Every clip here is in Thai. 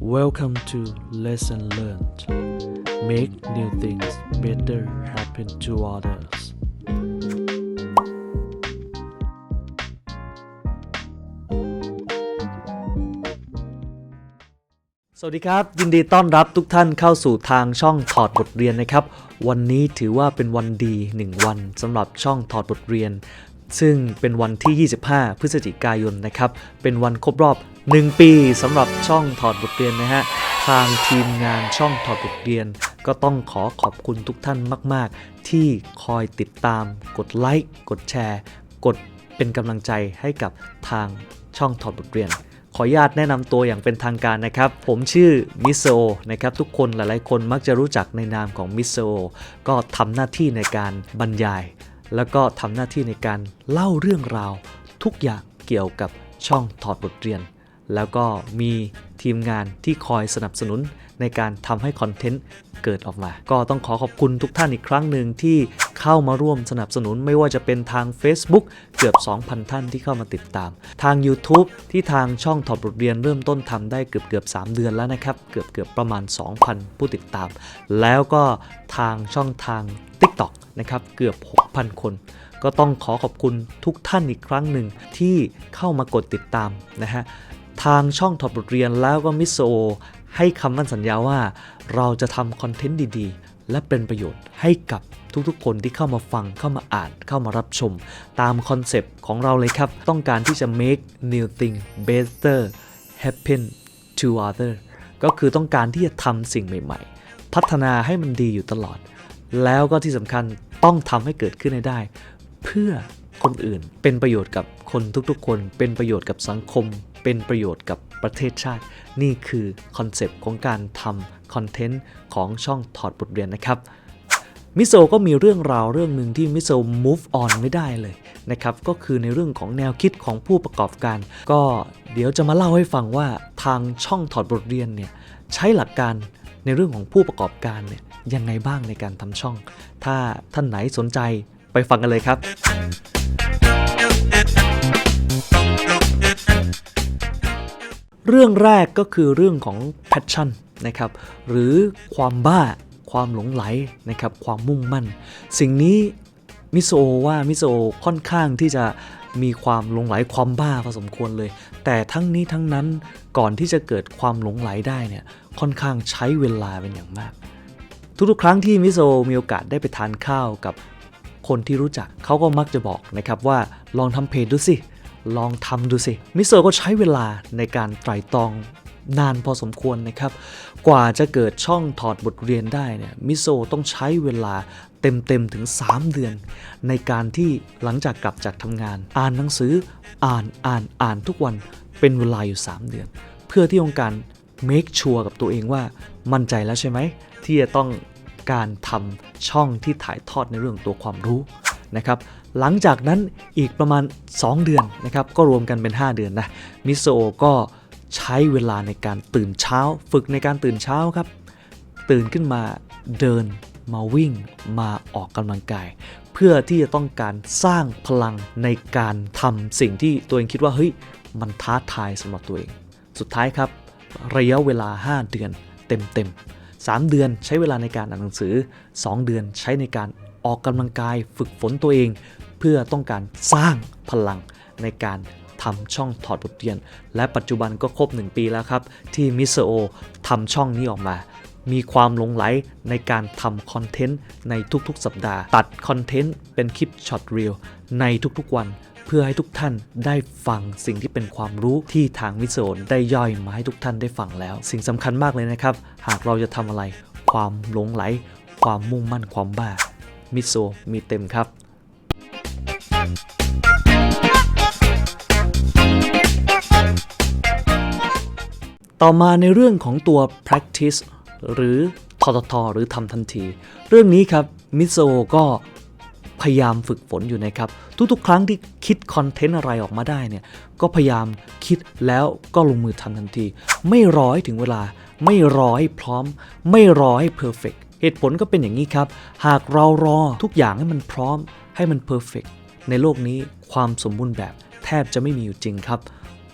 Welcome to Lesson Learned. Make new things better happen to others. สวัสดีครับ ยินดีต้อนรับทุกท่านเข้าสู่ทางช่องถอดบทเรียนนะครับ วันนี้ถือว่าเป็นวันดี 1 วันสำหรับช่องถอดบทเรียน ซึ่งเป็นวันที่ 25 พฤศจิกายนนะครับ เป็นวันครบรอบ 1 ปีสำหรับช่องถอดบทเรียนนะฮะ ทางทีมงานช่องถอดบทเรียน ก็ต้องขอขอบคุณทุกท่านมาก ๆ ที่คอยติดตาม กดไลค์ กดแชร์ กดเป็นกำลังใจให้กับทางช่องถอดบทเรียนขออนุญาตแนะนำตัวอย่างเป็นทางการนะครับ ผมชื่อมิโซนะครับทุกคนหลายๆ คนมักจะรู้จักในนามของมิโซก็ทำหน้าที่ในการบรรยาย แล้วก็ทำหน้าที่ในการเล่าเรื่องราว ทุกอย่างเกี่ยวกับช่องถอดบทเรียน แล้วก็มีทีมงานที่คอยสนับสนุนในการทำให้คอนเทนต์เกิดออกมา ก็ต้องขอขอบคุณทุกท่านอีกครั้งหนึ่งที่เข้ามาร่วมสนับสนุนไม่ว่าจะเป็นทาง Facebook เกือบ 2,000 ท่านที่เข้ามาติดตาม ทาง YouTube ที่ทางช่องถอดบทเรียนเริ่มต้นทำได้เกือบเกือบ3เดือนแล้วนะครับ เกือบเกือบประมาณ 2,000 ผู้ติดตาม แล้วก็ทางช่องทาง TikTok นะครับเกือบ 6,000 คนก็ต้องขอขอบคุณทุกท่านอีกครั้งหนึ่งที่เข้ามากดติดตามนะฮะ ทางช่องถอดบทเรียนแล้วก็มิสโซให้คำมั่นสัญญาว่า เราจะทำคอนเทนต์ดีๆ และเป็นประโยชน์ให้กับทุกๆ คนที่เข้ามาฟังเข้ามาอ่านเข้ามารับชม ตามคอนเซปต์ของเราเลยครับ ต้องการที่จะ make new thing better happen to other ก็คือต้องการที่จะทำสิ่งใหม่ๆ พัฒนาให้มันดีอยู่ตลอด แล้วก็ที่สำคัญต้องทำให้เกิดขึ้นให้ได้ เพื่อคนอื่นเป็นประโยชน์กับคนทุกๆ คน เป็นประโยชน์กับสังคม เป็นประโยชน์กับประเทศชาติ นี่คือคอนเซปต์ของการทำคอนเทนต์ของช่องถอดบทเรียนนะครับมิโซก็มีเรื่องราวเรื่องหนึ่งที่มิโซ move on ไม่ได้เลยนะครับ ก็คือในเรื่องของแนวคิดของผู้ประกอบการ ก็เดี๋ยวจะมาเล่าให้ฟังว่าทางช่องถอดบทเรียนเนี่ยใช้หลักการในเรื่องของผู้ประกอบการเนี่ยยังไงบ้างในการทำช่อง ถ้าท่านไหนสนใจไปฟังกันเลยครับ เรื่องแรกก็คือเรื่องของ passion นะครับหรือความบ้าความหลงไหลนะครับความมุ่งมั่น สิ่งนี้มิโซว่ามิโซค่อนข้างที่จะมีความหลงไหลความบ้าพอสมควรเลย แต่ทั้งนี้ทั้งนั้นก่อนที่จะเกิดความหลงไหลได้เนี่ยค่อนข้างใช้เวลาเป็นอย่างมาก ทุกๆ ครั้งที่มิโซมีโอกาสได้ไปทานข้าวกับคนที่รู้จักเขาก็มักจะบอกนะครับว่าลองทำเพจดูสิ ลองทำดูสิ มิโซก็ใช้เวลาในการไตร่ตรองนานพอสมควรนะครับ กว่าจะเกิดช่องถอดบทเรียนได้เนี่ยมิโซต้องใช้เวลาเต็มๆถึง 3 เดือน ในการที่หลังจากกลับจากทำงาน อ่านหนังสืออ่านอ่านอ่านทุกวันเป็นเวลาอยู่ 3 เดือน เพื่อที่ต้องการ make sure กับตัวเองว่ามั่นใจแล้วใช่ไหม ที่จะต้องการทำช่องที่ถ่ายทอดในเรื่องตัวความรู้นะครับ หลังจากนั้นอีกประมาณ 2 เดือนนะครับก็รวมกันเป็น 5 เดือนนะมิโซะก็ใช้เวลาในการตื่นเช้า ฝึกในการตื่นเช้าครับ ตื่นขึ้นมาเดินมาวิ่งมาออกกำลังกาย เพื่อที่จะต้องการสร้างพลังในการทำสิ่งที่ตัวเองคิดว่าเฮ้ยมันท้าทายสำหรับตัวเอง สุดท้ายครับ ระยะเวลา 5 เดือนเต็มๆ3เดือนใช้เวลาในการอ่านหนังสือ 2 เดือนใช้ในการ ออกกำลังกายฝึกฝนตัวเอง เพื่อต้องการสร้างพลังในการทำช่องถอดบทเรียน และปัจจุบันก็ครบ 1 ปีแล้วครับ ที่มิสโอทำช่องนี้ออกมา มีความหลงไหลในการทำคอนเทนต์ในทุกๆ สัปดาห์ ตัดคอนเทนต์เป็นคลิปช็อตเรียลในทุกๆวันเพื่อให้ทุกท่านได้ฟังสิ่งที่เป็นความรู้ที่ทางมิสโซได้ย่อยมาให้ทุกท่านได้ฟังแล้ว สิ่งสำคัญมากเลยนะครับ หากเราจะทำอะไร ความหลงไหล ความมุ่งมั่นความบ้า มิโซมีเต็มครับต่อมาในเรื่องของตัว practice หรือทททหรือทำทันที เรื่องนี้ครับมิโซก็พยายามฝึกฝนอยู่นะครับ ทุกๆ ครั้งที่คิดคอนเทนต์อะไรออกมาได้เนี่ย ก็พยายามคิดแล้วก็ลงมือทำทันที ไม่รอให้ถึงเวลา ไม่รอให้พร้อม ไม่รอให้เพอร์เฟก เหตุผลก็เป็นอย่างนี้ครับ หากเรารอทุกอย่างให้มันพร้อม ให้มันเพอร์เฟกในโลกนี้ความสมบูรณ์แบบแทบจะไม่มีอยู่จริงครับ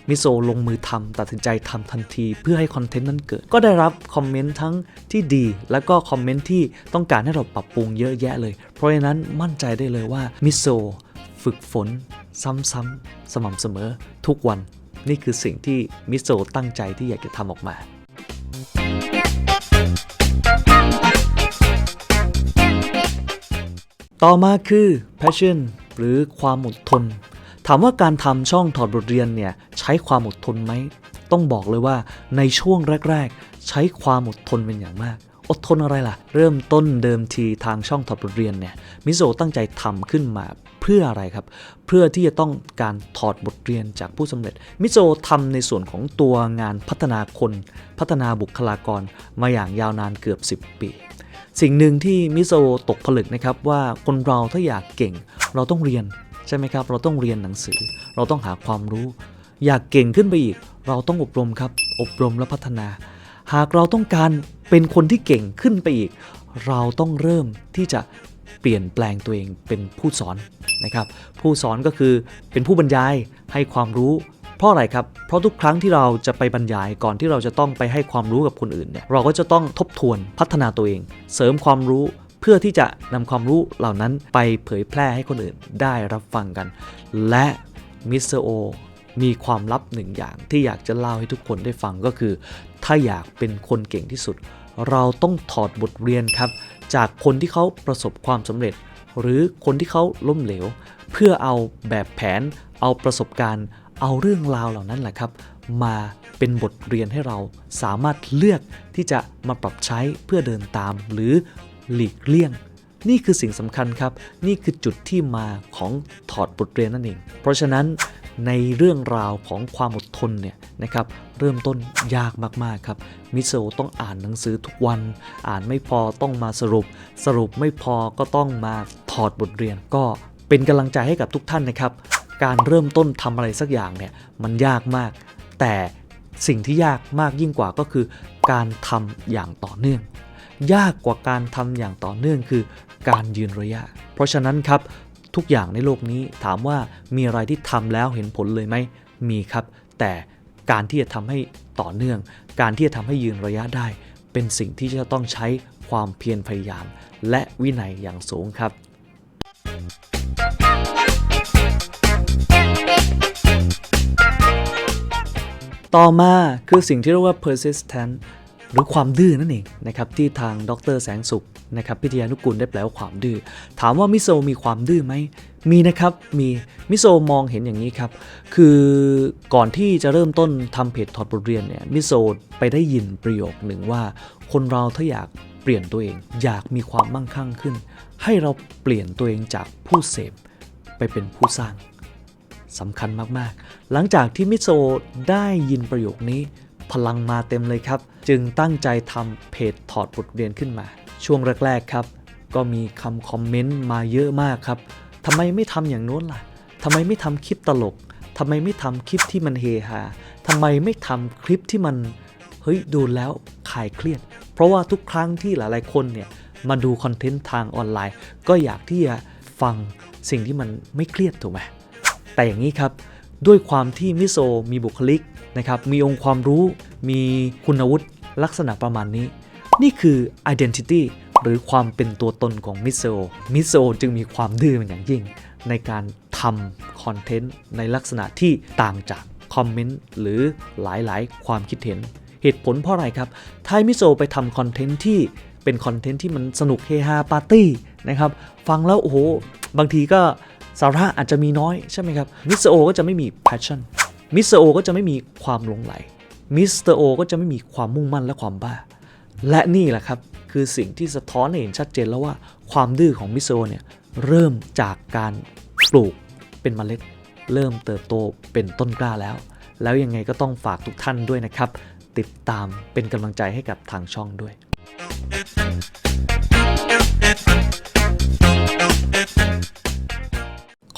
มิโซลงมือทำตัดสินใจทำทันทีเพื่อให้คอนเทนต์นั้นเกิด ก็ได้รับคอมเมนต์ทั้งที่ดี แล้วก็คอมเมนต์ที่ต้องการให้เราปรับปรุงเยอะแยะเลย เพราะฉะนั้นมั่นใจได้เลยว่ามิโซฝึกฝน ซ้ำๆ สม่ำเสมอทุกวัน นี่คือสิ่งที่มิโซตั้งใจที่อยากจะทำออกมา ต่อมาคือ passion หรือความอดทน ถามว่าการทำช่องถอดบทเรียนเนี่ยใช้ความอดทนไหม ต้องบอกเลยว่าในช่วงแรก ๆ ใช้ความอดทนเป็นอย่างมาก อดทนอะไรล่ะ เริ่มต้นเดิมทีทางช่องถอดบทเรียนเนี่ยมิโซตั้งใจทำขึ้นมาเพื่ออะไรครับ เพื่อที่จะต้องการถอดบทเรียนจากผู้สำเร็จ มิโซะทำในส่วนของตัวงานพัฒนาคน พัฒนาบุคลากรมาอย่างยาวนานเกือบ 10 ปี สิ่งหนึ่งที่มิโซะตกผลึกนะครับว่าคนเราถ้าอยากเก่ง เราต้องเรียนใช่ไหมครับ เราต้องเรียนหนังสือ เราต้องหาความรู้ อยากเก่งขึ้นไปอีก เราต้องอบรมครับ อบรมและพัฒนา หากเราต้องการเป็นคนที่เก่งขึ้นไปอีก เราต้องเริ่มที่จะเปลี่ยนแปลงตัวเองเป็นผู้สอนนะครับ ผู้สอนก็คือเป็นผู้บรรยายให้ความรู้ เพราะอะไรครับ เพราะทุกครั้งที่เราจะไปบรรยายก่อนที่เราจะต้องไปให้ความรู้กับคนอื่นเนี่ยเราก็จะต้องทบทวนพัฒนาตัวเอง เสริมความรู้เพื่อที่จะนำความรู้เหล่านั้นไปเผยแพร่ให้คนอื่นได้รับฟังกัน และมิสเตอร์โอมีความลับหนึ่งอย่างที่อยากจะเล่าให้ทุกคนได้ฟังก็คือ ถ้าอยากเป็นคนเก่งที่สุด เราต้องถอดบทเรียนครับ จากคนที่เขาประสบความสำเร็จ หรือคนที่เขาล้มเหลว เพื่อเอาแบบแผน เอาประสบการณ์ เอาเรื่องราวเหล่านั้นแหละครับ มาเป็นบทเรียนให้เราสามารถเลือกที่จะมาปรับใช้เพื่อเดินตามหรือหลีกเลี่ยง นี่คือสิ่งสำคัญครับ นี่คือจุดที่มาของถอดบทเรียนนั่นเอง เพราะฉะนั้นในเรื่องราวของความอดทนเนี่ยนะครับเริ่มต้นยากมากๆครับมิโซะต้องอ่านหนังสือทุกวัน อ่านไม่พอต้องมาสรุป สรุปไม่พอก็ต้องมาถอดบทเรียนก็เป็นกำลังใจให้กับทุกท่านนะครับ การเริ่มต้นทำอะไรสักอย่างเนี่ยมันยากมาก แต่สิ่งที่ยากมากยิ่งกว่าก็คือ การทำอย่างต่อเนื่อง ยากกว่าการทำอย่างต่อเนื่องคือ การยืนระยะ เพราะฉะนั้นครับทุกอย่างในโลกนี้ถามว่ามีอะไรที่ทำแล้วเห็นผลเลยไหมมีครับ แต่การที่จะทำให้ต่อเนื่อง การที่จะทำให้ยืนระยะได้ เป็นสิ่งที่จะต้องใช้ความเพียรพยายาม และวินัยอย่างสูงครับ ต่อมาคือสิ่งที่เรียกว่า persistent หรือความดื้อนั่นเองนะครับที่ทางดรแสงสุขนะครับพิทยานุกุลได้แปลว่าความดื้อถามว่ามิโซมีความดื้อไหมมีนะครับมีมิโซมองเห็นอย่างนี้ครับ คือก่อนที่จะเริ่มต้นทำเพจถอดบทเรียนเนี่ยมิโซไปได้ยินประโยคหนึ่งว่า คนเราถ้าอยากเปลี่ยนตัวเอง อยากมีความมั่งคั่งขึ้น ให้เราเปลี่ยนตัวเองจากผู้เสพไปเป็นผู้สร้าง สำคัญมากๆ หลังจากที่มิโซได้ยินประโยคนี้ พลังมาเต็มเลยครับ จึงตั้งใจทำเพจถอดบทเรียนขึ้นมา ช่วงแรก ๆ ครับ ก็มีคำคอมเมนต์มาเยอะมากครับทำไมไม่ทำอย่างโน้นล่ะทำไมไม่ทำคลิปตลกทำไมไม่ทำคลิปที่มันเฮฮาทำไมไม่ทำคลิปที่มันเฮ้ยดูแล้วคลายเครียด เพราะว่าทุกครั้งที่หลายๆคนเนี่ยมาดูคอนเทนต์ทางออนไลน์ ก็อยากที่จะฟังสิ่งที่มันไม่เครียดถูกไหม แต่อย่างนี้ครับด้วยความที่มิโซมีบุคลิกนะครับมีองค์ความรู้มีคุณวุฒิลักษณะประมาณนี้ นี่คือ identity หรือความเป็นตัวตนของมิโซมิโซจึงมีความดื้อเป็นอย่างยิ่ง ในการทำคอนเทนต์ในลักษณะที่ต่างจากคอมเมนต์หรือหลายๆ ความคิดเห็น เหตุผลเพราะอะไรครับถ้ามิโซไปทำคอนเทนต์ที่เป็นคอนเทนต์ที่มันสนุกเฮฮาปาร์ตี้นะครับ ฟังแล้วโอ้โห บางทีก็ สาระอาจจะมีน้อยใช่ไหมครับมิสเตอร์โอก็จะไม่มี passion มิสเตอร์โอก็จะไม่มีความหลงไหลมิสเตอร์โอก็จะไม่มีความมุ่งมั่นและความบ้า และนี่แหละครับ คือสิ่งที่สะท้อนให้เห็นชัดเจนแล้วว่าความดื้อของมิสเตอร์โอเนี่ยเริ่มจากการปลูกเป็นเมล็ด เริ่มเติบโตเป็นต้นกล้าแล้ว แล้วยังไงก็ต้องฝากทุกท่านด้วยนะครับ ติดตามเป็นกำลังใจให้กับทางช่องด้วย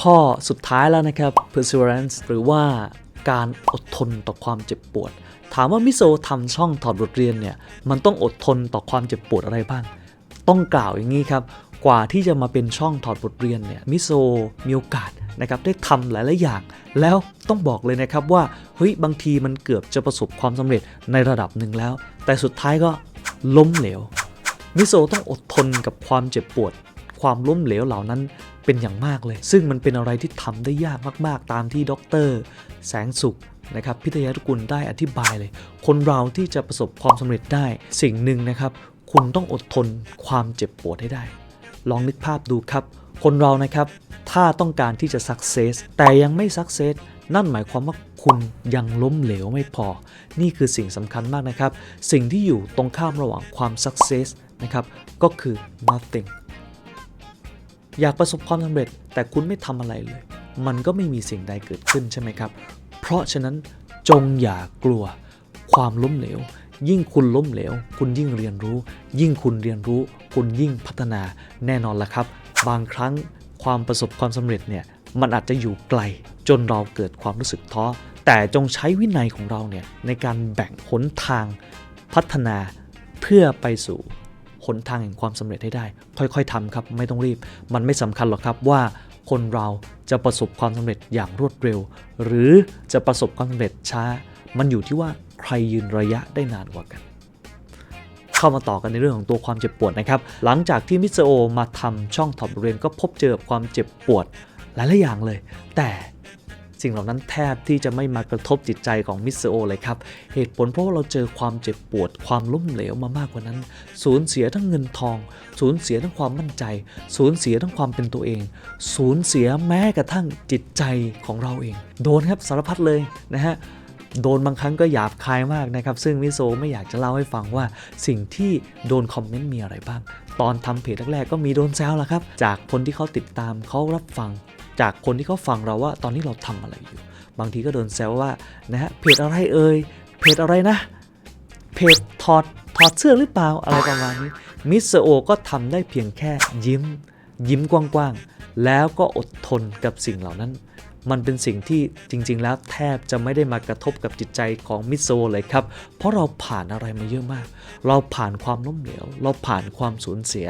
ข้อสุดท้ายแล้วนะครับ perseverance หรือว่าการอดทนต่อความเจ็บปวด ถามว่ามิโซทำช่องถอดบทเรียนเนี่ย มันต้องอดทนต่อความเจ็บปวดอะไรบ้าง ต้องกล่าวอย่างนี้ครับ กว่าที่จะมาเป็นช่องถอดบทเรียนเนี่ย มิโซมีโอกาสนะครับได้ทำหลายๆอย่าง แล้วต้องบอกเลยนะครับว่า เฮ้ย บางทีมันเกือบจะประสบความสำเร็จในระดับหนึ่งแล้ว แต่สุดท้ายก็ล้มเหลว มิโซต้องอดทนกับความเจ็บปวด ความล้มเหลวเหล่านั้นเป็นอย่างมากเลย ซึ่งมันเป็นอะไรที่ทำได้ยากมาก ๆ ตามที่ดร แสงสุขนะครับพิทยาทุกุลได้อธิบายเลย คนเราที่จะประสบความสำเร็จได้ สิ่งหนึ่งนะครับ คุณต้องอดทนความเจ็บปวดให้ได้ ลองนึกภาพดูครับ คนเรานะครับ ถ้าต้องการที่จะสักเซสแต่ยังไม่สักเซสนั่นหมายความว่าคุณยังล้มเหลวไม่พอ นี่คือสิ่งสำคัญมากนะครับ สิ่งที่อยู่ตรงข้ามระหว่างความสักเซสนะครับ ก็คือ nothing อยากประสบความสำเร็จ แต่คุณไม่ทำอะไรเลย มันก็ไม่มีสิ่งใดเกิดขึ้นใช่ไหมครับ เพราะฉะนั้นจงอย่ากลัวความล้มเหลว ยิ่งคุณล้มเหลว คุณยิ่งเรียนรู้ ยิ่งคุณเรียนรู้ คุณยิ่งพัฒนาแน่นอนละครับ บางครั้งความประสบความสำเร็จเนี่ยมันอาจจะอยู่ไกล จนเราเกิดความรู้สึกท้อแต่จงใช้วินัยของเราเนี่ยในการแบ่งหนทางพัฒนาเพื่อไปสู่ หนทางแห่งความสำเร็จให้ได้ ค่อยๆทำครับไม่ต้องรีบ มันไม่สำคัญหรอกครับว่าคนเราจะประสบความสำเร็จอย่างรวดเร็ว หรือจะประสบความสำเร็จช้า มันอยู่ที่ว่าใครยืนระยะได้นานกว่ากัน เข้ามาต่อกันในเรื่องของตัวความเจ็บปวดนะครับ หลังจากที่มิสเตอร์โอมาทำช่องถอดบทเรียนก็พบเจอความเจ็บปวดหลายๆอย่างเลย แต่ สิ่งเหล่านั้นแทบที่จะไม่มากระทบจิตใจของมิสเตอร์โอเลยครับ เหตุผลเพราะว่าเราเจอความเจ็บปวดความล้มเหลวมามากกว่านั้น สูญเสียทั้งเงินทอง สูญเสียทั้งความมั่นใจ สูญเสียทั้งความเป็นตัวเอง สูญเสียแม้กระทั่งจิตใจของเราเอง โดนครับสารพัดเลยนะฮะโดนบางครั้งก็หยาบคายมากนะครับ ซึ่งมิโซไม่อยากจะเล่าให้ฟังว่าสิ่งที่โดนคอมเมนต์มีอะไรบ้าง ตอนทำเพจแรกๆก็มีโดนแซวละครับ จากคนที่เขาติดตามเขารับฟัง จากคนที่เขาฟังเราว่าตอนนี้เราทำอะไรอยู่ บางทีก็โดนแซวว่านะฮะเพจอะไรเอ่ยเพจอะไรนะเพจถอดถอดเสื้อหรือเปล่าอะไรประมาณนี้มิสโอก็ทำได้เพียงแค่ยิ้ม ยิ้มกว้างๆ แล้วก็อดทนกับสิ่งเหล่านั้น มันเป็นสิ่งที่จริง ๆ แล้วแทบจะไม่ได้มากระทบกับจิตใจของมิสโซเลยครับ เพราะเราผ่านอะไรมาเยอะมาก เราผ่านความล้มเหลว เราผ่านความสูญเสีย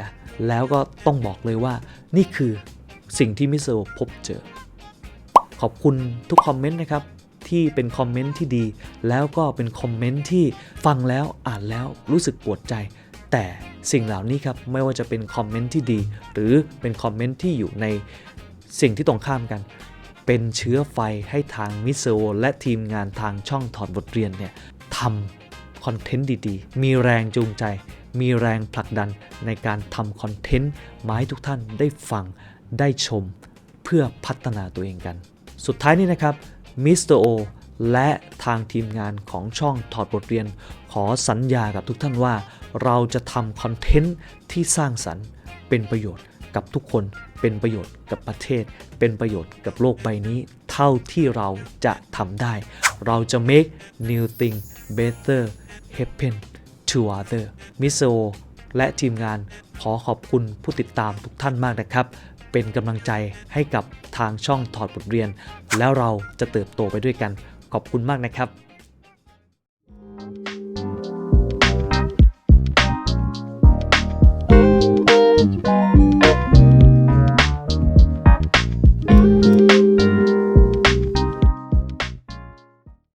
แล้วก็ต้องบอกเลยว่านี่คือ สิ่งที่มิโซพบเจอ ขอบคุณทุกคอมเมนต์นะครับ ที่เป็นคอมเมนต์ที่ดี แล้วก็เป็นคอมเมนต์ที่ฟังแล้วอ่านแล้วรู้สึกปวดใจ แต่สิ่งเหล่านี้ครับไม่ว่าจะเป็นคอมเมนต์ที่ดี หรือเป็นคอมเมนต์ที่อยู่ในสิ่งที่ตรงข้ามกัน เป็นเชื้อไฟให้ทางมิโซและทีมงานทางช่องถอดบทเรียนเนี่ยทำคอนเทนต์ดีๆ มีแรงจูงใจ มีแรงผลักดันในการทำคอนเทนต์มาให้ทุกท่านได้ฟัง ได้ชมเพื่อพัฒนาตัวเองกัน สุดท้ายนี้นะครับมิสเตอร์โอและทางทีมงานของช่องถอดบทเรียน ขอสัญญากับทุกท่านว่า เราจะทำคอนเทนต์ที่สร้างสรรค์เป็นประโยชน์กับทุกคนเป็นประโยชน์กับประเทศ เป็นประโยชน์กับโลกใบนี้ เท่าที่เราจะทำได้ เราจะ make new thing better happen to other มิสโอและทีมงานขอขอบคุณผู้ติดตามทุกท่านมากนะครับ เป็นกำลังใจให้กับทางช่องถอดบทเรียน แล้วเราจะเติบโตไปด้วยกัน ขอบคุณมากนะครับ